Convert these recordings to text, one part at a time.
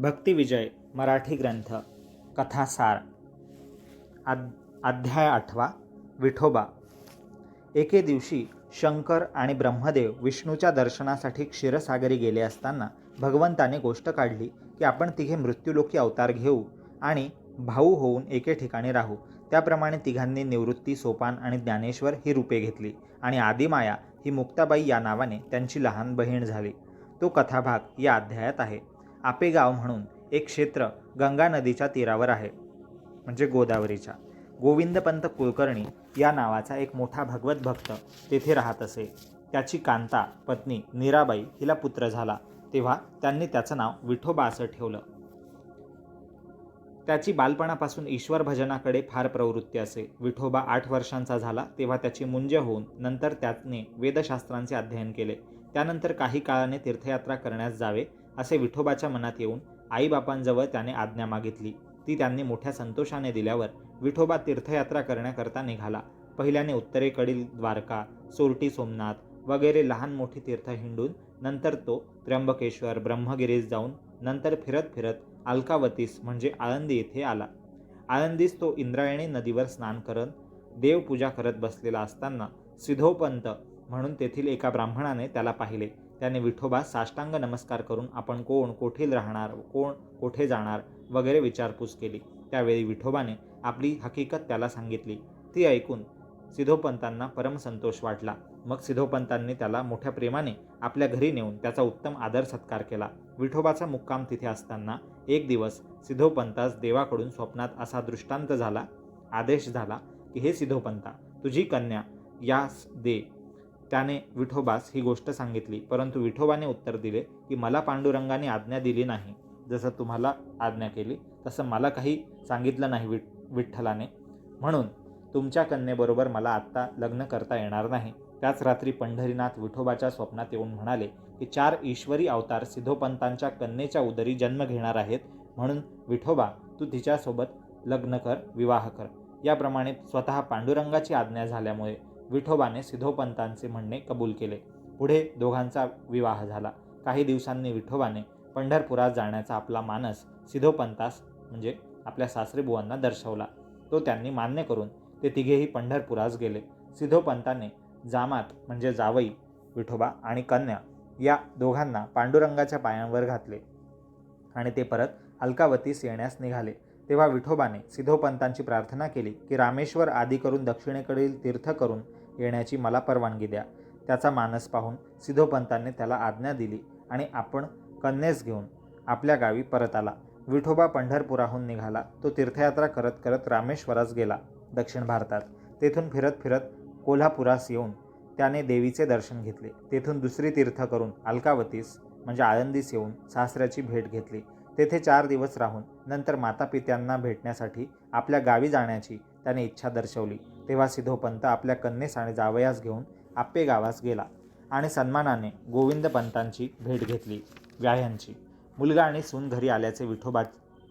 भक्तिविजय मराठी ग्रंथ कथासार. आद अध्याय आठवा विठोबा. एके दिवशी शंकर आणि ब्रह्मदेव विष्णूच्या दर्शनासाठी क्षीरसागरी गेले असताना भगवंताने गोष्ट काढली की आपण तिघे मृत्यूलोकी अवतार घेऊ आणि भाऊ होऊन एके ठिकाणी राहू. त्याप्रमाणे तिघांनी निवृत्ती सोपान आणि ज्ञानेश्वर ही रूपे घेतली आणि आदिमाया ही मुक्ताबाई या नावाने त्यांची लहान बहीण झाली. तो कथाभाग या अध्यायात आहे. आपेगाव म्हणून एक क्षेत्र गंगा नदीच्या तीरावर आहे म्हणजे गोदावरीच्या. गोविंदपंत कुलकर्णी या नावाचा एक मोठा भगवत भक्त तेथे राहत असे. त्याची कांता पत्नी नीराबाई हिला पुत्र झाला तेव्हा त्यांनी त्याचं नाव विठोबा असं ठेवलं. त्याची बालपणापासून ईश्वर भजनाकडे फार प्रवृत्ती असे. विठोबा आठ वर्षांचा झाला तेव्हा त्याची मुंज होऊन नंतर त्याने वेदशास्त्रांचे अध्ययन केले. त्यानंतर काही काळाने तीर्थयात्रा करण्यास जावे असे विठोबाच्या मनात येऊन आईबापांजवळ त्याने आज्ञा मागितली. ती त्यांनी मोठ्या संतोषाने दिल्यावर विठोबा तीर्थयात्रा करण्याकरता निघाला. पहिल्याने उत्तरेकडील द्वारका सोरटी सोमनाथ वगैरे लहान मोठी तीर्थ हिंडून नंतर तो त्र्यंबकेश्वर ब्रह्मगिरीस जाऊन नंतर फिरत फिरत अलकावतीस म्हणजे आळंदी येथे आला. आळंदीस तो इंद्रायणी नदीवर स्नान करत देवपूजा करत बसलेला असताना सिधोपंत म्हणून तेथील एका ब्राह्मणाने त्याला पाहिले. त्याने विठोबा साष्टांग नमस्कार करून आपण कोण कोठील राहणार कोण कोठे जाणार वगैरे विचारपूस केली. त्यावेळी विठोबाने आपली हकीकत त्याला सांगितली. ती ऐकून सिधोपंतांना परमसंतोष वाटला. मग सिधोपंतांनी त्याला मोठ्या प्रेमाने आपल्या घरी नेऊन त्याचा उत्तम आदर सत्कार केला. विठोबाचा मुक्काम तिथे असताना एक दिवस सिधोपंतास देवाकडून स्वप्नात असा दृष्टांत झाला. आदेश झाला की हे सिधोपंता तुझी कन्या यास दे. त्याने विठोबास ही गोष्ट सांगितली. परंतु विठोबाने उत्तर दिले की मला पांडुरंगाने आज्ञा दिली नाही. जसं तुम्हाला आज्ञा केली तसं मला काही सांगितलं नाही विठ विठ्ठलाने. म्हणून तुमच्या कन्येबरोबर मला आत्ता लग्न करता येणार नाही. त्याच रात्री पंढरीनाथ विठोबाच्या स्वप्नात येऊन म्हणाले की चार ईश्वरी अवतार सिद्धोपंतांच्या कन्येच्या उदरी जन्म घेणार आहेत. म्हणून विठोबा तू तिच्यासोबत लग्न कर विवाह कर. याप्रमाणे स्वतः पांडुरंगाची आज्ञा झाल्यामुळे विठोबाने सिधोपंतांचे म्हणणे कबूल केले. पुढे दोघांचा विवाह झाला. काही दिवसांनी विठोबाने पंढरपुरात जाण्याचा आपला मानस सिधोपंतास म्हणजे आपल्या सासरेबुवांना दर्शवला. तो त्यांनी मान्य करून ते तिघेही पंढरपुरास गेले. सिधोपंताने जामात म्हणजे जावई विठोबा आणि कन्या या दोघांना पांडुरंगाच्या पायांवर घातले आणि ते परत अलकावतीस येण्यास निघाले. तेव्हा विठोबाने सिधोपंतांची प्रार्थना केली की रामेश्वर आदी करून दक्षिणेकडील तीर्थ करून येण्याची मला परवानगी द्या. त्याचा मानस पाहून सिद्धोपंतांनी त्याला आज्ञा दिली आणि आपण कन्येस घेऊन आपल्या गावी परत आला. विठोबा पंढरपुराहून निघाला. तो तीर्थयात्रा करत करत रामेश्वरास गेला दक्षिण भारतात. तेथून फिरत फिरत कोल्हापुरास येऊन त्याने देवीचे दर्शन घेतले. तेथून दुसरी तीर्थ करून अलकावतीस म्हणजे आळंदीस येऊन सासऱ्याची भेट घेतली. तेथे चार दिवस राहून नंतर मातापित्यांना भेटण्यासाठी आपल्या गावी जाण्याची त्याने इच्छा दर्शवली. तेव्हा सिधोपंत आपल्या कन्येस आणि जावयास घेऊन आप्पे गावास गेला आणि सन्मानाने गोविंदपंतांची भेट घेतली व्याह्यांची. मुलगा आणि सून घरी आल्याचे विठोबा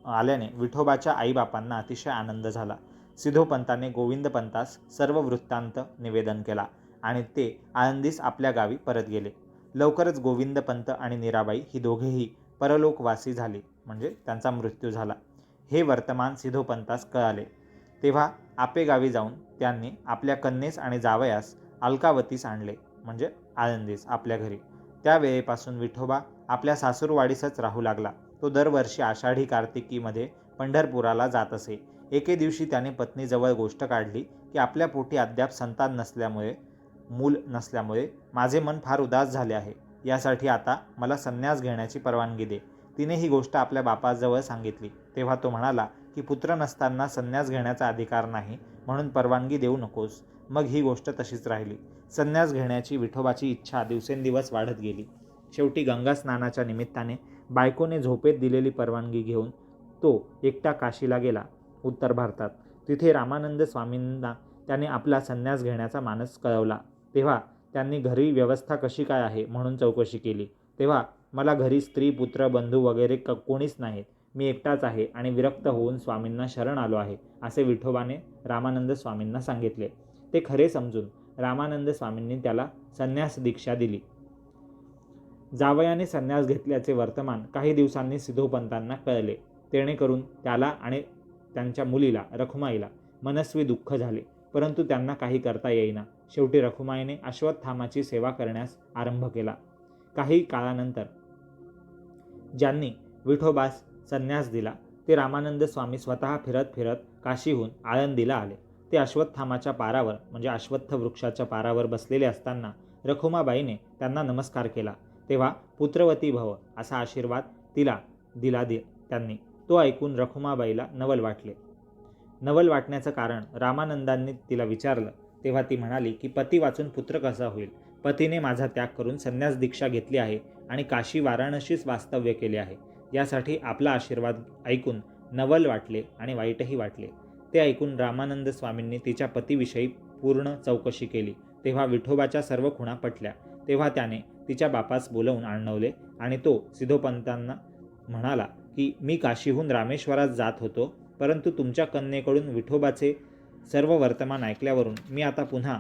आल्याने विठोबाच्या आईबापांना अतिशय आनंद झाला. सिद्धोपंताने गोविंदपंतास सर्व वृत्तांत निवेदन केला आणि ते आनंदीस आपल्या गावी परत गेले. लवकरच गोविंदपंत आणि नीराबाई ही दोघेही परलोकवासी झाली म्हणजे त्यांचा मृत्यू झाला. हे वर्तमान सिधोपंतास कळाले. तेव्हा आपे गावी जाऊन त्यांनी आपल्या कन्येस आणि जावयास अलकावतीस आणले म्हणजे आळंदीस आपल्या घरी. त्यावेळेपासून विठोबा आपल्या सासूरवाडीसच राहू लागला. तो दरवर्षी आषाढी कार्तिकीमध्ये पंढरपुराला जात असे. एके दिवशी त्याने पत्नीजवळ गोष्ट काढली की आपल्या पोटी अद्याप संतान नसल्यामुळे मूल नसल्यामुळे माझे मन फार उदास झाले आहे. यासाठी आता मला संन्यास घेण्याची परवानगी दे. तिने ही गोष्ट आपल्या बापाजवळ सांगितली. तेव्हा तो म्हणाला की पुत्र नसताना संन्यास घेण्याचा अधिकार नाही म्हणून परवानगी देऊ नकोस. मग ही गोष्ट तशीच राहिली. संन्यास घेण्याची विठोबाची इच्छा दिवसेंदिवस वाढत गेली. शेवटी गंगा स्नानाच्या निमित्ताने बायकोने झोपेत दिलेली परवानगी घेऊन तो एकटा काशीला गेला उत्तर भारतात. तिथे रामानंद स्वामींना त्याने आपला संन्यास घेण्याचा मानस कळवला. तेव्हा त्यांनी घरी व्यवस्था कशी काय आहे म्हणून चौकशी केली. तेव्हा मला घरी स्त्री पुत्र बंधू वगैरे क कोणीच नाहीत. मी एकटाच आहे आणि विरक्त होऊन स्वामींना शरण आलो आहे असे विठोबाने रामानंद स्वामींना सांगितले. ते खरे समजून रामानंद स्वामींनी त्याला संन्यास दीक्षा दिली. जावयाने संन्यास घेतल्याचे वर्तमान काही दिवसांनी सिद्धोपंतांना कळले. तेणेकरून त्याला आणि त्यांच्या मुलीला रखुमाईला मनस्वी दुःख झाले परंतु त्यांना काही करता येईना. शेवटी रखुमाईने अश्वत्थामाची सेवा करण्यास आरंभ केला. काही काळानंतर ज्यांनी विठोबास संन्यास दिला. ते रामानंद स्वामी स्वतः फिरत फिरत काशीहून आळंदीला आले. ते अश्वत्थामाच्या पारावर म्हणजे अश्वत्थ वृक्षाच्या पारावर बसलेले असताना रखुमाबाईने त्यांना नमस्कार केला. तेव्हा पुत्रवती भव असा आशीर्वाद तिला दिला दि त्यांनी. तो ऐकून रखुमाबाईला नवल वाटले. नवल वाटण्याचं कारण रामानंदांनी तिला विचारलं. तेव्हा ती म्हणाली की पती वाचून पुत्र कसा होईल? पतीने माझा त्याग करून संन्यास दीक्षा घेतली आहे आणि काशी वाराणसीच वास्तव्य केले आहे. यासाठी आपला आशीर्वाद ऐकून नवल वाटले आणि वाईटही वाटले. ते ऐकून रामानंद स्वामींनी तिच्या पतीविषयी पूर्ण चौकशी केली. तेव्हा विठोबाच्या सर्व खुणा पटल्या. तेव्हा त्याने तिच्या बापास बोलवून आणवले आणि तो सिद्धोपंतांना म्हणाला की मी काशीहून रामेश्वरात जात होतो परंतु तुमच्या कन्येकडून विठोबाचे सर्व वर्तमान ऐकल्यावरून मी आता पुन्हा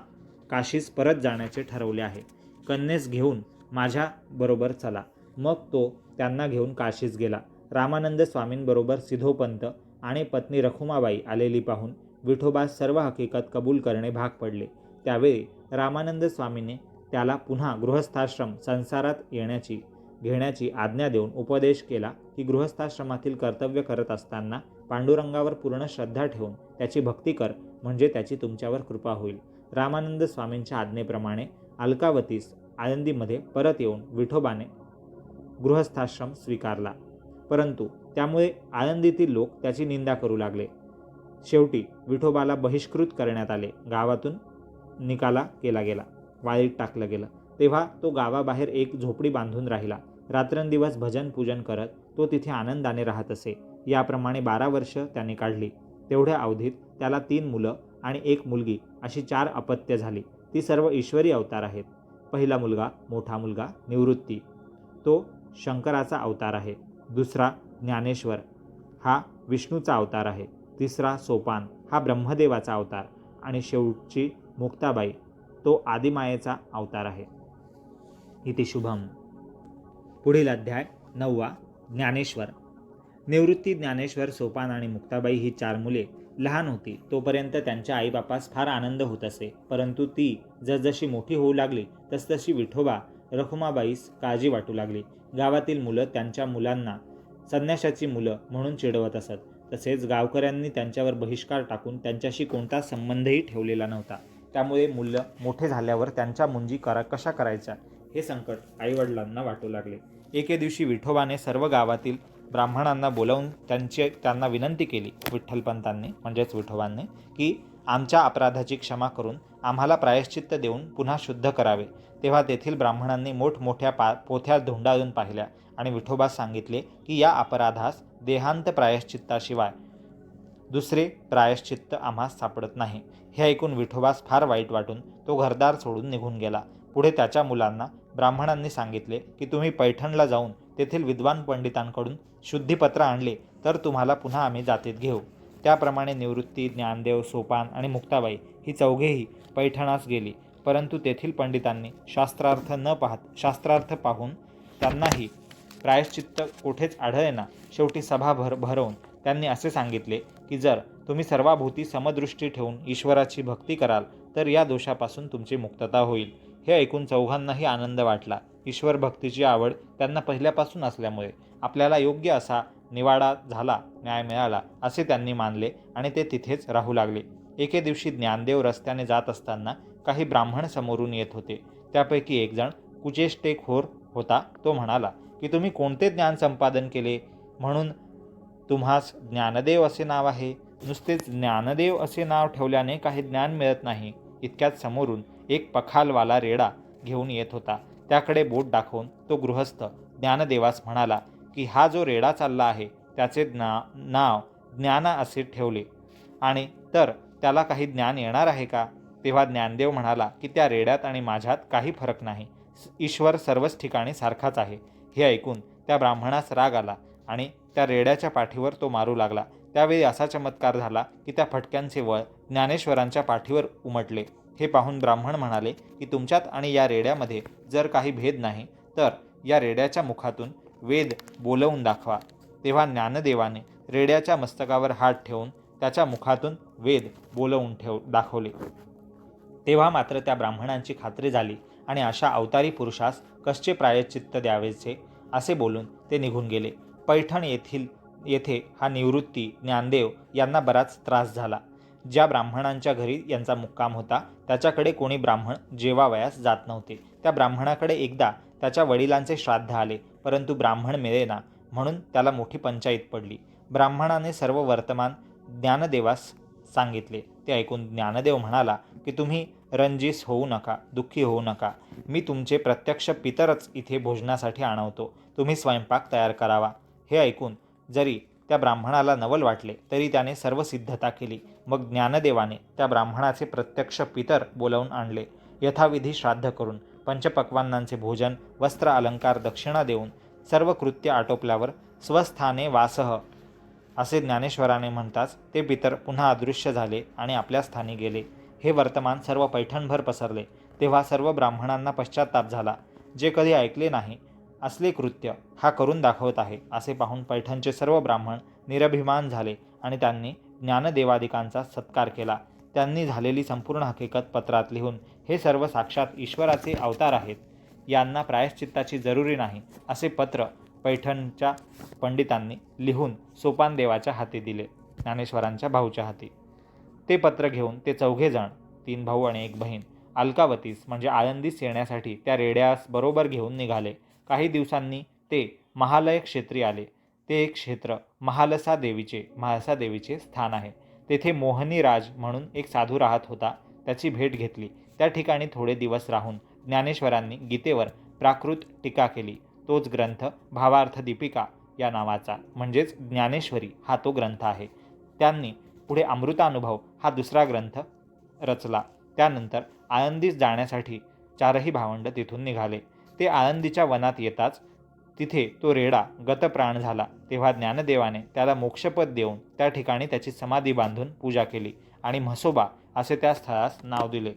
काशीस परत जाण्याचे ठरवले आहे. कन्येस घेऊन माझ्याबरोबर चला. मग तो त्यांना घेऊन काशीस गेला. रामानंद स्वामींबरोबर सिधोपंत आणि पत्नी रखुमाबाई आलेली पाहून विठोबास सर्व हकीकत कबूल करणे भाग पडले. त्यावेळी रामानंद स्वामीने त्याला पुन्हा गृहस्थाश्रम संसारात येण्याची घेण्याची आज्ञा देऊन उपदेश केला की गृहस्थाश्रमातील कर्तव्य करत असताना पांडुरंगावर पूर्ण श्रद्धा ठेवून त्याची भक्ती कर म्हणजे त्याची तुमच्यावर कृपा होईल. रामानंद स्वामींच्या आज्ञेप्रमाणे अलकावतीस आळंदीमध्ये परत येऊन विठोबाने गृहस्थाश्रम स्वीकारला. परंतु त्यामुळे आळंदीतील लोक त्याची निंदा करू लागले. शेवटी विठोबाला बहिष्कृत करण्यात आले. गावातून निकाला केला गेला. वाळीत टाकलं गेलं. तेव्हा तो गावाबाहेर एक झोपडी बांधून राहिला. रात्रंदिवस भजन पूजन करत तो तिथे आनंदाने राहत असे. याप्रमाणे बारा वर्ष त्याने काढली. तेवढ्या अवधीत त्याला तीन मुलं आणि एक मुलगी अशी चार अपत्य झाली. ती सर्व ईश्वरी अवतार आहेत. पहिला मुलगा मोठा मुलगा निवृत्ती. तो शंकराचा अवतार आहे. दुसरा ज्ञानेश्वर. हा विष्णूचा अवतार आहे. तिसरा सोपान. हा ब्रह्मदेवाचा अवतार. आणि शेवटची मुक्ताबाई. तो आदिमायेचा अवतार आहे. इथे शुभम. पुढील अध्याय नववा. ज्ञानेश्वर. निवृत्ती ज्ञानेश्वर सोपान आणि मुक्ताबाई ही चार मुले. लहान होती. तोपर्यंत त्यांच्या आईबापास फार आनंद होत असे. परंतु ती जसजशी मोठी होऊ लागली तसतशी विठोबा रखुमाबाईस काळजी वाटू लागली. गावातील मुलं त्यांच्या मुलांना संन्याशाची मुलं म्हणून चिडवत असत. तसेच गावकऱ्यांनी त्यांच्यावर बहिष्कार टाकून त्यांच्याशी कोणता संबंधही ठेवलेला नव्हता. त्यामुळे मुलं मोठे झाल्यावर त्यांच्या मुंजी करा कशा करायच्या? हे संकट आईवडिलांना वाटू लागले. एके दिवशी विठोबाने सर्व गावातील ब्राह्मणांना बोलावून त्यांचे त्यांना विनंती केली विठ्ठलपंतांनी म्हणजेच विठोबांनी की आमच्या अपराधाची क्षमा करून आम्हाला प्रायश्चित्त देऊन पुन्हा शुद्ध करावे. तेव्हा तेथील ब्राह्मणांनी मोठमोठ्या पा पोथ्या धुंडाळून पाहिल्या आणि विठोबास सांगितले की या अपराधास देहांत प्रायश्चित्ताशिवाय दुसरे प्रायश्चित्त आम्हास सापडत नाही. हे ऐकून विठोबास फार वाईट वाटून तो घरदार सोडून निघून गेला. पुढे त्याच्या मुलांना ब्राह्मणांनी सांगितले की तुम्ही पैठणला जाऊन तेथील विद्वान पंडितांकडून शुद्धीपत्र आणले तर तुम्हाला पुन्हा आम्ही जातीत घेऊ. त्याप्रमाणे निवृत्ती ज्ञानदेव सोपान आणि मुक्ताबाई ही चौघेही पैठणास गेली. परंतु तेथील पंडितांनी शास्त्रार्थ न पाहत शास्त्रार्थ पाहून त्यांनाही प्रायश्चित्त कोठेच आढळेना. शेवटी सभा भर भरवून त्यांनी असे सांगितले की जर तुम्ही सर्वाभूती समदृष्टी ठेवून ईश्वराची भक्ती कराल तर या दोषापासून तुमची मुक्तता होईल. हे ऐकून चौघांनाही आनंद वाटला. ईश्वर भक्तीची आवड त्यांना पहिल्यापासून असल्यामुळे आपल्याला योग्य असा निवाडा झाला न्याय मिळाला असे त्यांनी मानले आणि ते तिथेच राहू लागले. एके दिवशी ज्ञानदेव रस्त्याने जात असताना काही ब्राह्मण समोरून येत होते. त्यापैकी एक जण कुचेष्टेखोर होता. तो म्हणाला की तुम्ही कोणते ज्ञान संपादन केले? म्हणून तुम्हास ज्ञानदेव असे नाव आहे. नुसतेच ज्ञानदेव असे नाव ठेवल्याने काही ज्ञान मिळत नाही. इतक्यात समोरून एक पखालवाला रेडा घेऊन येत होता. त्याकडे बोट दाखवून तो गृहस्थ ज्ञानदेवास म्हणाला की हा जो रेडा चालला आहे त्याचे ज्ञा नाव ज्ञाना असे ठेवले. आणि तर त्याला काही ज्ञान येणार आहे का? तेव्हा ज्ञानदेव म्हणाला की त्या रेड्यात आणि माझ्यात काही फरक नाही. ईश्वर सर्वच ठिकाणी सारखाच आहे. हे ऐकून त्या ब्राह्मणास राग आला आणि त्या रेड्याच्या पाठीवर तो मारू लागला. त्यावेळी असा चमत्कार झाला की त्या फटक्यांचे वळ ज्ञानेश्वरांच्या पाठीवर उमटले. हे पाहून ब्राह्मण म्हणाले की तुमच्यात आणि या रेड्यामध्ये जर काही भेद नाही तर या रेड्याच्या मुखातून वेद बोलवून दाखवा. तेव्हा ज्ञानदेवाने रेड्याच्या मस्तकावर हात ठेवून त्याच्या मुखातून वेद बोलवून ठेव दाखवले. तेव्हा मात्र त्या ब्राह्मणांची खात्री झाली आणि अशा अवतारी पुरुषास कशचे प्रायश्चित्त द्यावेचे असे बोलून ते निघून गेले. पैठण येथील येथे हा निवृत्ती ज्ञानदेव यांना बराच त्रास झाला. ज्या ब्राह्मणांच्या घरी यांचा मुक्काम होता त्याच्याकडे कोणी ब्राह्मण जेवावयास जात नव्हते. त्या ब्राह्मणाकडे एकदा त्याच्या वडिलांचे श्राद्ध आले परंतु ब्राह्मण मिळेना म्हणून त्याला मोठी पंचायत पडली. ब्राह्मणाने सर्व वर्तमान ज्ञानदेवास सांगितले. ते ऐकून ज्ञानदेव म्हणाला की तुम्ही रंजीस होऊ नका दुःखी होऊ नका. मी तुमचे प्रत्यक्ष पितरच इथे भोजनासाठी आणवतो. तुम्ही स्वयंपाक तयार करावा. हे ऐकून जरी त्या ब्राह्मणाला नवल वाटले तरी त्याने सर्व सिद्धता केली. मग ज्ञानदेवाने त्या ब्राह्मणाचे प्रत्यक्ष पितर बोलावून आणले. यथाविधी श्राद्ध करून पंचपक्वान्नांचे भोजन वस्त्र अलंकार दक्षिणा देऊन सर्व कृत्य आटोपल्यावर स्वस्थाने वासह असे ज्ञानेश्वराने म्हणताच ते पितर पुन्हा अदृश्य झाले आणि आपल्या स्थानी गेले. हे वर्तमान सर्व पैठणभर पसरले. तेव्हा सर्व ब्राह्मणांना पश्चाताप झाला. जे कधी ऐकले नाही असले कृत्य हा करून दाखवत आहे असे पाहून पैठणचे सर्व ब्राह्मण निरभिमान झाले आणि त्यांनी ज्ञानदेवादिकांचा सत्कार केला. त्यांनी झालेली संपूर्ण हकीकत पत्रात लिहून हे सर्व साक्षात ईश्वराचे अवतार आहेत. यांना प्रायश्चित्ताची जरुरी नाही असे पत्र पैठणच्या पंडितांनी लिहून सोपानदेवाच्या हाती दिले ज्ञानेश्वरांच्या भाऊच्या हाती. ते पत्र घेऊन ते चौघेजण तीन भाऊ आणि एक बहीण अलकावतीस म्हणजे आळंदीस येण्यासाठी त्या रेड्यास बरोबर घेऊन निघाले. काही दिवसांनी ते महालय क्षेत्री आले. ते एक क्षेत्र महालसा देवीचे महालसा देवीचे स्थान आहे. तेथे मोहनी राज म्हणून एक साधू राहत होता. त्याची भेट घेतली. त्या ठिकाणी थोडे दिवस राहून ज्ञानेश्वरांनी गीतेवर प्राकृत टीका केली. तोच ग्रंथ भावार्थ दीपिका या नावाचा म्हणजेच ज्ञानेश्वरी हा तो ग्रंथ आहे. त्यांनी पुढे अमृतानुभव हा दुसरा ग्रंथ रचला. त्यानंतर आळंदीस जाण्यासाठी चारही भावंड तिथून निघाले. ते आळंदीच्या वनात येताच तिथे तो रेडा गतप्राण झाला. तेव्हा ज्ञानदेवाने त्याला मोक्षपद देऊन त्या ठिकाणी त्याची समाधी बांधून पूजा केली आणि म्हसोबा असे त्या स्थळास नाव दिले.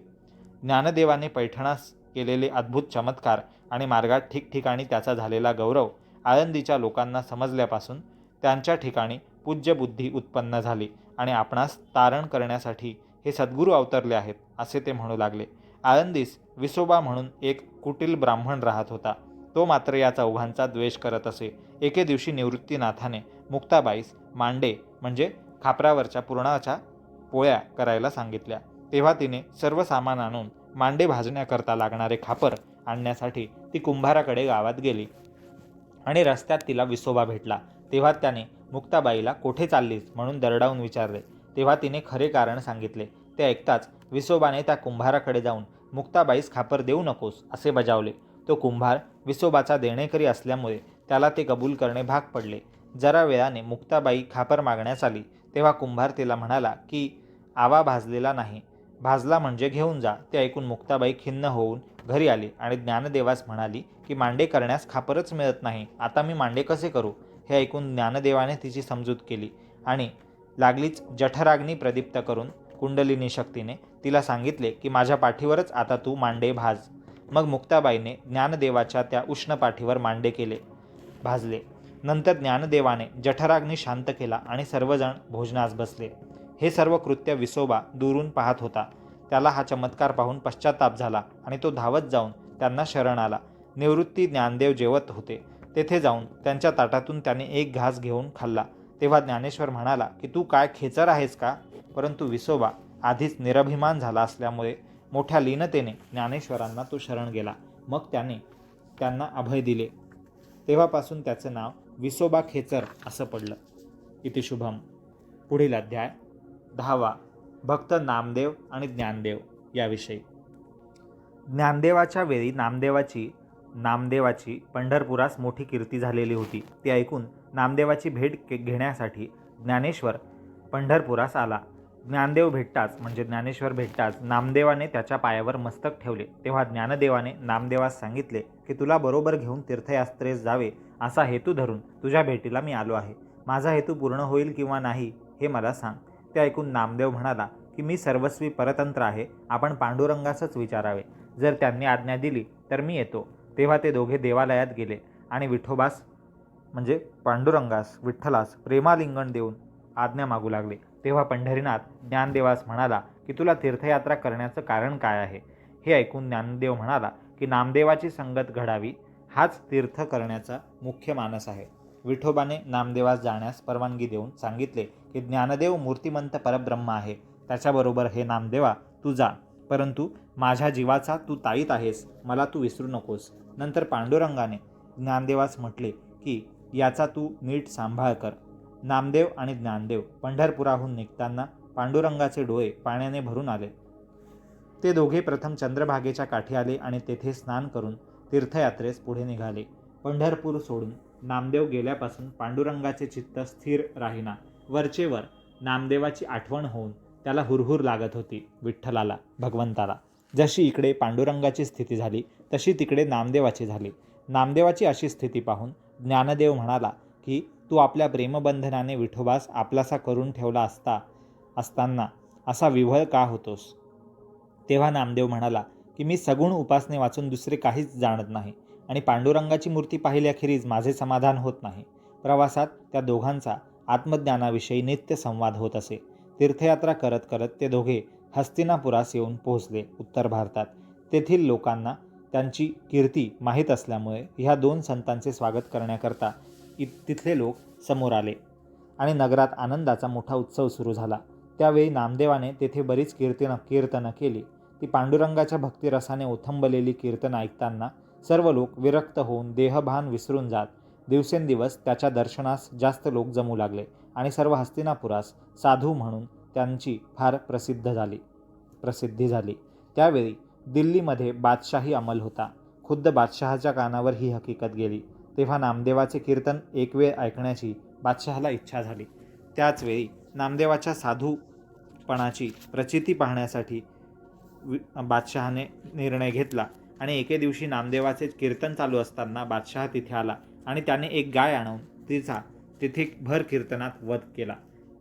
ज्ञानदेवाने पैठणास केलेले अद्भुत चमत्कार आणि मार्गात ठिकठिकाणी त्याचा झालेला गौरव आळंदीच्या लोकांना समजल्यापासून त्यांच्या ठिकाणी पूज्य बुद्धी उत्पन्न झाली आणि आपणास तारण करण्यासाठी हे सद्गुरू अवतरले आहेत असे ते म्हणू लागले. आळंदीस विसोबा म्हणून एक कुटील ब्राह्मण राहत होता. तो मात्र या चौघांचा द्वेष करत असे. एके दिवशी निवृत्तीनाथाने मुक्ताबाईस मांडे म्हणजे खापरावरच्या पुरणाच्या पोळ्या करायला सांगितल्या. तेव्हा तिने सर्व सामान आणून मांडे भाजण्याकरता लागणारे खापर आणण्यासाठी ती कुंभाराकडे गावात गेली. आणि रस्त्यात तिला विसोबा भेटला. तेव्हा त्याने मुक्ताबाईला कोठे चाललीस? म्हणून दरडावून विचारले. तेव्हा तिने खरे कारण सांगितले. ते ऐकताच विसोबाने त्या कुंभाराकडे जाऊन मुक्ताबाईस खापर देऊ नकोस असे बजावले. तो कुंभार विसोबाचा देणेकरी असल्यामुळे त्याला ते कबूल करणे भाग पडले. जरा वेळाने मुक्ताबाई खापर मागण्यास आली. तेव्हा कुंभार तिला म्हणाला की आवा भाजलेला नाही. भाजला म्हणजे घेऊन जा. ते ऐकून मुक्ताबाई खिन्न होऊन घरी आली आणि ज्ञानदेवास म्हणाली की मांडे करण्यास खापरच मिळत नाही. आता मी मांडे कसे करू? हे ऐकून ज्ञानदेवाने तिची समजूत केली आणि लागलीच जठराग्नी प्रदीप्त करून कुंडलिनी शक्तीने तिला सांगितले की माझ्या पाठीवरच आता तू मांडे भाज. मग मुक्ताबाईने ज्ञानदेवाच्या त्या उष्ण पाठीवर मांडे केले भाजले. नंतर ज्ञानदेवाने जठराग्नी शांत केला आणि सर्वजण भोजनास बसले. हे सर्व कृत्य विसोबा दुरून पाहत होता. त्याला हा चमत्कार पाहून पश्चाताप झाला आणि तो धावत जाऊन त्यांना शरण आला. निवृत्ती ज्ञानदेव जेवत होते. तेथे जाऊन त्यांच्या ताटातून त्याने एक घास घेऊन खाल्ला. तेव्हा ज्ञानेश्वर म्हणाला की तू काय खेचर आहेस का? परंतु विसोबा आधीच निरभिमान झाला असल्यामुळे मोठ्या लीनतेने ज्ञानेश्वरांना तो शरण गेला. मग त्याने त्यांना अभय दिले. तेव्हापासून त्याचं नाव विसोबा खेचर असं पडलं. इति शुभम. पुढील अध्याय. दहावा भक्त नामदेव आणि ज्ञानदेव याविषयी. ज्ञानदेवाच्या वेळी नामदेवाची नामदेवाची पंढरपुरास मोठी कीर्ती झालेली होती. ते ऐकून नामदेवाची भेट घेण्यासाठी ज्ञानेश्वर पंढरपुरास आला. ज्ञानदेव भेटताच म्हणजे ज्ञानेश्वर भेटताच नामदेवाने त्याच्या पायावर मस्तक ठेवले. तेव्हा ज्ञानदेवाने नामदेवास सांगितले की तुला बरोबर घेऊन तीर्थयात्रेस जावे असा हेतू धरून तुझ्या भेटीला मी आलो आहे. माझा हेतू पूर्ण होईल किंवा नाही हे मला सांग. ते ऐकून नामदेव म्हणाला की मी सर्वस्वी परतंत्र आहे. आपण पांडुरंगासच विचारावे. जर त्यांनी आज्ञा दिली तर मी येतो. तेव्हा ते दोघे देवालयात गेले आणि विठोबास म्हणजे पांडुरंगास विठ्ठलास प्रेमालिंगण देऊन आज्ञा मागू लागले. तेव्हा पंढरीनाथ ज्ञानदेवास म्हणाला की तुला तीर्थयात्रा करण्याचं कारण काय आहे? हे ऐकून ज्ञानदेव म्हणाला की नामदेवाची संगत घडावी. हाच तीर्थ करण्याचा मुख्य मानस आहे. विठोबाने नामदेवास जाण्यास परवानगी देऊन सांगितले की ज्ञानदेव मूर्तिमंत परब्रह्म आहे. त्याच्याबरोबर हे नामदेवा तू जा. परंतु माझ्या जीवाचा तू ताईत आहेस. मला तू विसरू नकोस. नंतर पांडुरंगाने ज्ञानदेवास म्हटले की याचा तू नीट सांभाळ कर. नामदेव आणि ज्ञानदेव पंढरपुराहून निघताना पांडुरंगाचे डोळे पाण्याने भरून आले. ते दोघे प्रथम चंद्रभागेच्या काठी आले आणि तेथे स्नान करून तीर्थयात्रेस पुढे निघाले. पंढरपूर सोडून नामदेव गेल्यापासून पांडुरंगाचे चित्त स्थिर राहीना. वरचेवर नामदेवाची आठवण होऊन त्याला हुरहुर लागत होती विठ्ठलाला भगवंताला. जशी इकडे पांडुरंगाची स्थिती झाली तशी तिकडे नामदेवाची झाली. नामदेवाची अशी स्थिती पाहून ज्ञानदेव म्हणाला की तू आपल्या प्रेमबंधनाने विठोबास आपलासा करून ठेवला असता असताना असा विव्हळ का होतोस? तेव्हा नामदेव म्हणाला की मी सगुण उपासने वाचून दुसरे काहीच जाणत नाही. आणि पांडुरंगाची मूर्ती पाहिल्याखेरीज माझे समाधान होत नाही. प्रवासात त्या दोघांचा आत्मज्ञानाविषयी नित्य संवाद होत असे. तीर्थयात्रा करत करत ते दोघे हस्तिनापुरास येऊन पोहोचले उत्तर भारतात. तेथील लोकांना त्यांची कीर्ती माहीत असल्यामुळे ह्या दोन संतांचे स्वागत करण्याकरता इ तिथले लोक समोर आले. आणि नगरात आनंदाचा मोठा उत्सव सुरू झाला. त्यावेळी नामदेवाने तेथे बरीच कीर्तनं कीर्तनं केली. ती पांडुरंगाच्या भक्तिरसाने ओथंबलेली कीर्तन ऐकताना सर्व लोक विरक्त होऊन देहभान विसरून जात दिवसेंदिवस त्याच्या दर्शनास जास्त लोक जमू लागले आणि सर्व हस्तिनापुरास साधू म्हणून त्यांची फार प्रसिद्ध झाली प्रसिद्धी झाली. त्यावेळी दिल्लीमध्ये बादशाही अमल होता. खुद्द बादशहाच्या कानावर ही हकीकत गेली. तेव्हा नामदेवाचे कीर्तन एक वेळ ऐकण्याची बादशहाला इच्छा झाली. त्याचवेळी नामदेवाच्या साधूपणाची प्रचिती पाहण्यासाठी वि बादशहाने निर्णय घेतला. आणि एके दिवशी नामदेवाचे कीर्तन चालू असताना बादशहा तिथे आला आणि त्याने एक गाय आणून तिचा तिथे भर कीर्तनात वध केला.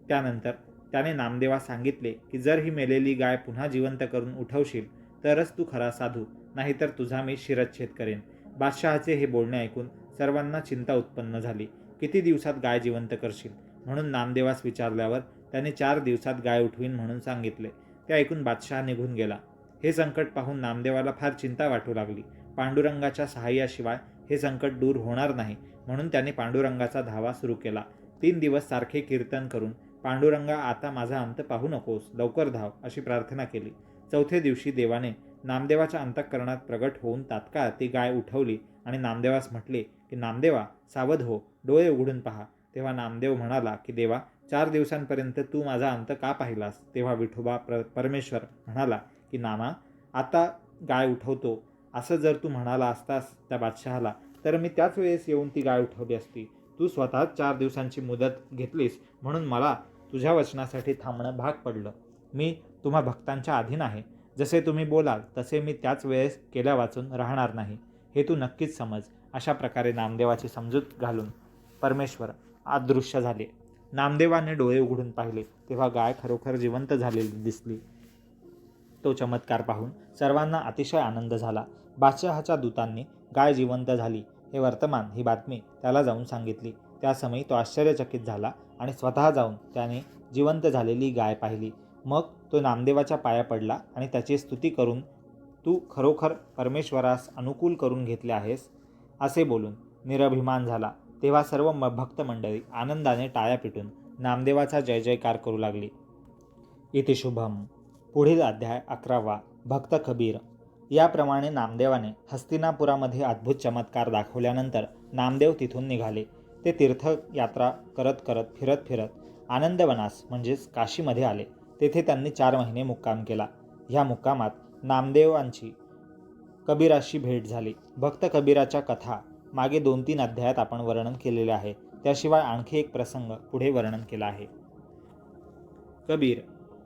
त्यानंतर त्याने नामदेवास सांगितले की जर ही मेलेली गाय पुन्हा जिवंत करून उठवशील तरच तू खरा साधू नाहीतर तुझा मी शिरच्छेद करेन. बादशहाचे हे बोलणे ऐकून सर्वांना चिंता उत्पन्न झाली. किती दिवसात गाय जिवंत करशील? म्हणून नामदेवास विचारल्यावर त्याने चार दिवसात गाय उठवीन म्हणून सांगितले. ते ऐकून बादशहा निघून गेला. हे संकट पाहून नामदेवाला फार चिंता वाटू लागली. पांडुरंगाच्या सहाय्याशिवाय हे संकट दूर होणार नाही म्हणून त्याने पांडुरंगाचा धावा सुरू केला. तीन दिवस सारखे कीर्तन करून पांडुरंगा आता माझा अंत पाहू नकोस लवकर धाव अशी प्रार्थना केली. चौथ्या दिवशी देवाने नामदेवाच्या अंतःकरणात प्रगट होऊन तात्काळ ती गाय उठवली आणि नामदेवास म्हटले की नामदेवा सावध हो डोळे उघडून पहा. तेव्हा नामदेव म्हणाला की देवा चार दिवसांपर्यंत तू माझा अंत का पाहिलास? तेव्हा विठोबा प्र परमेश्वर म्हणाला की नामा आता गाय उठवतो. असं जर तू म्हणाला असतास त्या बादशहाला तर मी त्याच वेळेस येऊन ती गाय उठवली असती. तू स्वतःच चार दिवसांची मुदत घेतलीस म्हणून मला तुझ्या वचनासाठी थांबणं भाग पडलं. मी तुम्हा भक्तांच्या अधीन आहे. जसे तुम्ही बोलाल तसे मी त्याच वेळेस केल्या वाचून राहणार नाही. हे तू नक्कीच समज अशा प्रकारे नामदेवाची समजूत घालून. परमेश्वर अदृश्य झाले. नामदेवाने डोळे उघडून पाहिले. तेव्हा गाय खरोखर जिवंत झालेली दिसली. तो चमत्कार पाहून सर्वांना अतिशय आनंद झाला. बादशहाच्या दूतांनी गाय जिवंत झाली. हे वर्तमान ही बातमी त्याला जाऊन सांगितली. त्यासमयी तो आश्चर्यचकित झाला आणि स्वतः जाऊन त्याने जिवंत झालेली गाय पाहिली. मग तो नामदेवाच्या पाया पडला आणि त्याची स्तुती करून तू खरोखर परमेश्वरास अनुकूल करून घेतले आहेस? असे बोलून निरभिमान झाला. तेव्हा सर्व म भक्त मंडळी आनंदाने टाळ्या पिटून नामदेवाचा जय जयकार करू लागली. इति शुभम. पुढील अध्याय अकरावा भक्त कबीर. याप्रमाणे नामदेवाने हस्तिनापुरामध्ये अद्भुत चमत्कार दाखवल्यानंतर नामदेव तिथून निघाले. ते तीर्थयात्रा करत करत फिरत फिरत आनंदवनास म्हणजेच काशीमध्ये आले. तेथे त्यांनी चार महिने मुक्काम केला. ह्या मुक्कामात नामदेवांची कबीराशी भेट झाली. भक्त कबीराच्या कथा मागे दोन तीन अध्यायात आपण वर्णन केलेले आहे. त्याशिवाय आणखी एक प्रसंग पुढे वर्णन केला आहे. कबीर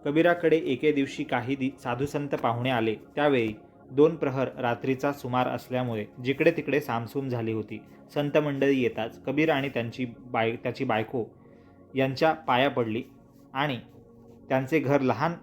कबीराकडे एके दिवशी काही दि साधुसंत पाहुणे आले. त्यावेळी दोन प्रहर रात्रीचा सुमार असल्यामुळे जिकडे तिकडे सामसूम झाली होती. संत मंडळी येताच कबीर आणि त्यांची बाय त्याची बायको यांच्या पाया पडली आणि त्यांचे घर लहान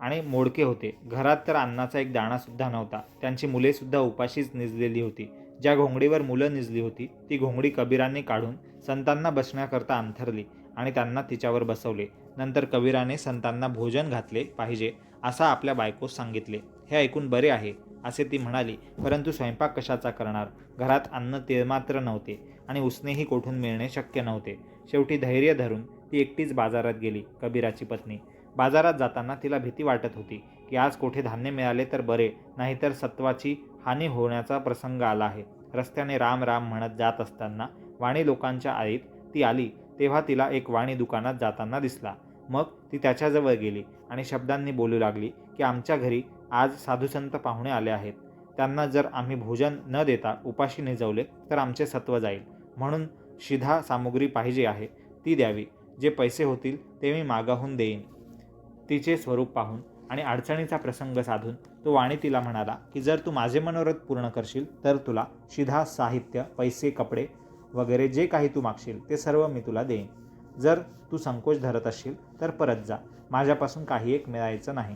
आणि मोडके होते. घरात तर अन्नाचा एक दाणासुद्धा नव्हता. त्यांची मुलेसुद्धा उपाशीच निजलेली होती. ज्या घोंगडीवर मुलं निजली होती ती घोंगडी कबीराने काढून संतांना बसण्याकरता अंथरली. आणि त्यांना तिच्यावर बसवले. नंतर कबीराने संतांना भोजन घातले पाहिजे असा आपल्या बायकोस सांगितले. हे ऐकून बरे आहे असे ती म्हणाली. परंतु स्वयंपाक कशाचा करणार? घरात अन्न ते मात्र नव्हते आणि उसनेही कोठून मिळणे शक्य नव्हते. शेवटी धैर्य धरून ती एकटीच बाजारात गेली कबीराची पत्नी. बाजारात जाताना तिला भीती वाटत होती की आज कोठे धान्य मिळाले तर बरे नाहीतर सत्वाची हानी होण्याचा प्रसंग आला आहे. रस्त्याने राम राम म्हणत जात असताना वाणी लोकांच्या आईत ती आली. तेव्हा तिला एक वाणी दुकानात जाताना दिसला. मग ती त्याच्याजवळ गेली आणि शब्दांनी बोलू लागली की आमच्या घरी आज साधुसंत पाहुणे आले आहेत. त्यांना जर आम्ही भोजन न देता उपाशी निजवले तर आमचे सत्व जाईल. म्हणून शिधा सामुग्री पाहिजे आहे ती द्यावी. जे पैसे होतील ते मी मागाहून देईन. तिचे स्वरूप पाहून आणि अडचणीचा प्रसंग साधून तो वाणी तिला म्हणाला की जर तू माझे मनोरथ पूर्ण करशील तर तुला शिधा साहित्य पैसे कपडे वगैरे जे काही तू मागशील ते सर्व मी तुला देईन. जर तू संकोच धरत असशील तर परत जा. माझ्यापासून काही एक मिळायचं नाही.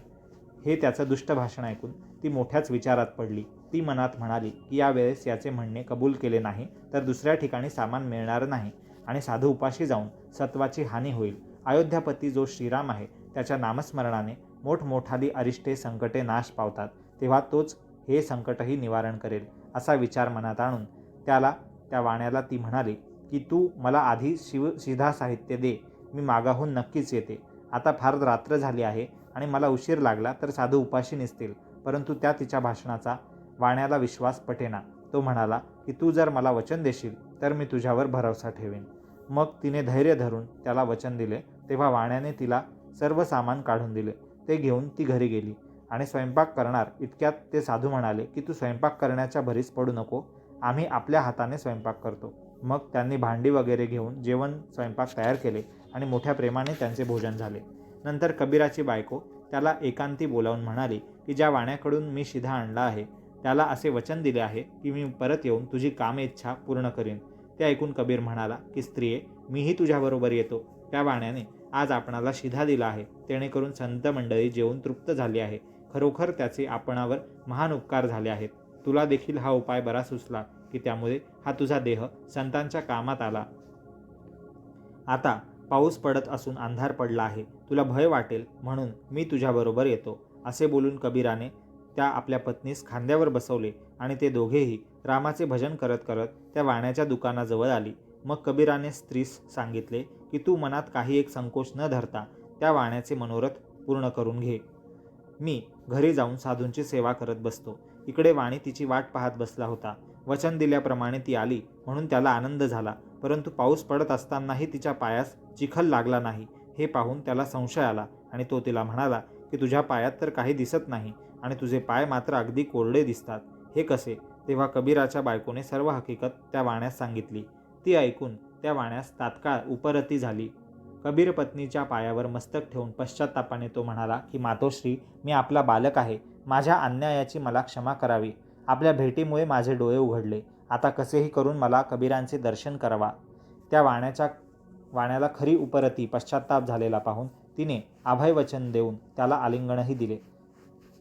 हे त्याचं दुष्ट भाषण ऐकून ती मोठ्याच विचारात पडली. ती मनात म्हणाली की यावेळेस याचे म्हणणे कबूल केले नाही तर दुसऱ्या ठिकाणी सामान मिळणार नाही आणि साधू उपाशी जाऊन सत्वाची हानी होईल. अयोध्यापती जो श्रीराम आहे त्याच्या नामस्मरणाने मोठमोठाली अरिष्टे संकटे नाश पावतात तेव्हा तोच हे संकटही निवारण करेल असा विचार मनात आणून त्याला त्या वाण्याला ती म्हणाली की तू मला आधी शिव शिधा साहित्य दे मी मागाहून नक्कीच येते. आता फार रात्र झाली आहे आणि मला उशीर लागला तर साधू उपाशी निसतील. परंतु त्या तिच्या भाषणाचा वाण्याला विश्वास पटेना. तो म्हणाला की तू जर मला वचन देशील तर मी तुझ्यावर भरवसा ठेवीन. मग तिने धैर्य धरून त्याला वचन दिले. तेव्हा वाण्याने तिला सर्व सामान काढून दिले. ते घेऊन ती घरी गेली आणि स्वयंपाक करणार इतक्यात ते साधू म्हणाले की तू स्वयंपाक करण्याच्या भरीस पडू नको. आम्ही आपल्या हाताने स्वयंपाक करतो. मग त्यांनी भांडी वगैरे घेऊन जेवण स्वयंपाक तयार केले आणि मोठ्या प्रेमाने त्यांचे भोजन झाले. नंतर कबीराची बायको त्याला एकांती बोलावून म्हणाली की ज्या वाण्याकडून मी शिधा आणला आहे त्याला असे वचन दिले आहे की मी परत येऊन तुझी कामे इच्छा पूर्ण करीन. ते ऐकून कबीर म्हणाला की स्त्रिये मीही तुझ्याबरोबर येतो. त्या वाण्याने आज आपणाला शिधा दिला आहे. जेणेकरून संत मंडळी जेवून तृप्त झाली आहे. खरोखर त्याचे आपणावर महान उपकार झाले आहेत. तुला देखील हा उपाय बरा सुचला की त्यामुळे हा तुझा देह संतांच्या कामात आला. आता पाऊस पडत असून अंधार पडला आहे. तुला भय वाटेल म्हणून मी तुझ्याबरोबर येतो असे बोलून कबीराने त्या आपल्या पत्नीस खांद्यावर बसवले आणि ते दोघेही रामाचे भजन करत करत त्या वाण्याच्या दुकानाजवळ आली. मग कबीराने स्त्रीस सांगितले की तू मनात काही एक संकोच न धरता त्या वाण्याचे मनोरथ पूर्ण करून घे. मी घरी जाऊन साधूंची सेवा करत बसतो. इकडे वाणी तिची वाट पाहत बसला होता. वचन दिल्याप्रमाणे ती आली म्हणून त्याला आनंद झाला. परंतु पाऊस पडत असतानाही तिच्या पायास चिखल लागला नाही. हे पाहून त्याला संशय आला आणि तो तिला म्हणाला की तुझ्या पायात तर काही दिसत नाही आणि तुझे पाय मात्र अगदी कोरडे दिसतात. हे कसे? तेव्हा कबीराच्या बायकोने सर्व हकीकत त्या वाण्यास सांगितली. ती ऐकून त्या वाण्यास तात्काळ उपरती झाली. कबीर पत्नीच्या पायावर मस्तक ठेवून पश्चातापाने तो म्हणाला की मातोश्री मी आपला बालक आहे. माझ्या अन्यायाची मला क्षमा करावी. आपल्या भेटीमुळे माझे डोळे उघडले. आता कसेही करून मला कबीरांचे दर्शन करावा. त्या वाण्याच्या वाण्याला खरी उपरती पश्चाताप झालेला पाहून तिने अभयवचन देऊन त्याला आलिंगनही दिले.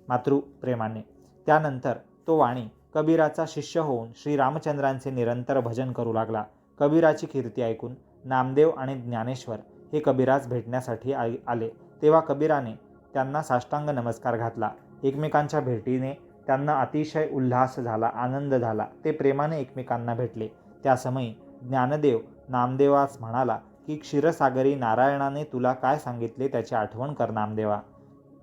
मातृप्रेमाने त्यानंतर तो वाणी कबीराचा शिष्य होऊन श्रीरामचंद्रांचे निरंतर भजन करू लागला. कबीराची कीर्ती ऐकून नामदेव आणि ज्ञानेश्वर हे कबीरास भेटण्यासाठी आले. तेव्हा कबीराने त्यांना साष्टांग नमस्कार घातला. एकमेकांच्या भेटीने त्यांना अतिशय उल्हास झाला आनंद झाला. ते प्रेमाने एकमेकांना भेटले. त्यासमयी ज्ञानदेव नामदेवास म्हणाला की क्षीरसागरी नारायणाने तुला काय सांगितले त्याची आठवण कर नामदेवा.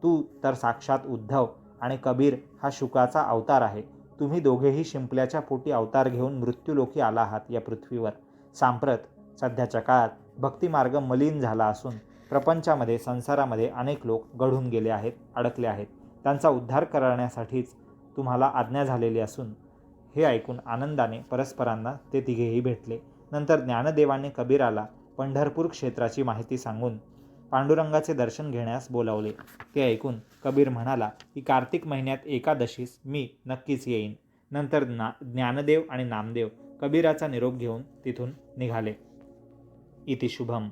तू तर साक्षात उद्धव आणि कबीर हा शुकाचा अवतार आहे. तुम्ही दोघेही शिंपल्याच्या पोटी अवतार घेऊन मृत्यूलोकी आला आहात या पृथ्वीवर. सांप्रत सध्याच्या काळात भक्तिमार्ग मलिन झाला असून प्रपंचामध्ये संसारामध्ये अनेक लोक घडून गेले आहेत अडकले आहेत. त्यांचा उद्धार करण्यासाठीच तुम्हाला आज्ञा झालेली असून हे ऐकून आनंदाने परस्परांना ते तिघेही भेटले. नंतर ज्ञानदेवाने कबीराला पंढरपूर क्षेत्राची माहिती सांगून पांडुरंगाचे दर्शन घेण्यास बोलावले. ते ऐकून कबीर म्हणाला की कार्तिक महिन्यात एकादशीस मी नक्कीच येईन. नंतर ना ज्ञानदेव आणि नामदेव कबीराचा निरोप घेऊन तिथून निघाले. इति शुभम.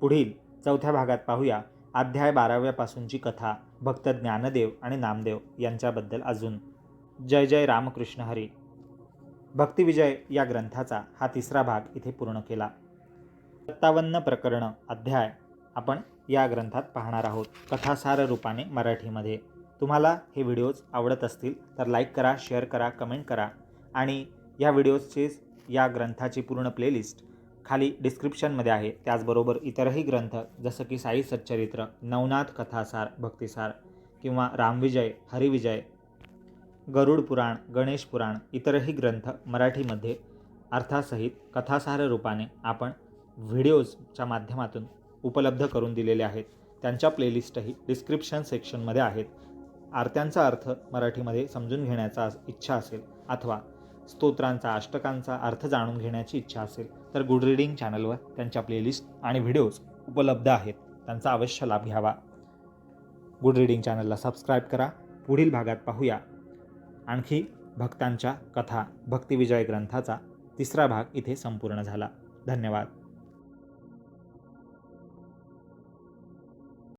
पुढील चौथ्या भागात पाहूया अध्याय बाराव्यापासूनची कथा. भक्त ज्ञानदेव आणि नामदेव यांच्याबद्दल अजून. जय जय रामकृष्ण हरी. भक्तिविजय या ग्रंथाचा हा तिसरा भाग इथे पूर्ण केला. सत्तावन्न प्रकरणं अध्याय आपण या ग्रंथात पाहणार आहोत. कथासार रूपाने मराठीमध्ये. तुम्हाला हे व्हिडिओज आवडत असतील तर लाईक करा शेअर करा कमेंट करा आणि या व्हिडिओजचे या ग्रंथाची पूर्ण प्लेलिस्ट खाली डिस्क्रिप्शनमध्ये आहे. त्याचबरोबर इतरही ग्रंथ जसं की साई सच्चरित्र नवनाथ कथासार भक्तिसार किंवा रामविजय हरिविजय गरुड पुराण गणेश पुराण इतरही ग्रंथ मराठीमध्ये अर्थासहित कथासार रूपाने आपण व्हिडिओजच्या माध्यमातून उपलब्ध करून दिलेले आहेत. त्यांच्या प्लेलिस्टही डिस्क्रिप्शन सेक्शनमध्ये आहेत. आरत्यांचा अर्थ मराठीमध्ये समजून घेण्याचा इच्छा असेल अथवा स्तोत्रांचा अष्टकांचा अर्थ जाणून घेण्याची इच्छा असेल तर गुड रीडिंग चॅनलवर त्यांच्या प्लेलिस्ट आणि व्हिडिओज उपलब्ध आहेत. त्यांचा अवश्य लाभ घ्यावा. गुड रीडिंग चॅनलला सबस्क्राईब करा. पुढील भागात पाहूया. आणखी भक्तांच्या कथा भक्तिविजय ग्रंथाचा तिसरा भाग इथे संपूर्ण झाला. धन्यवाद.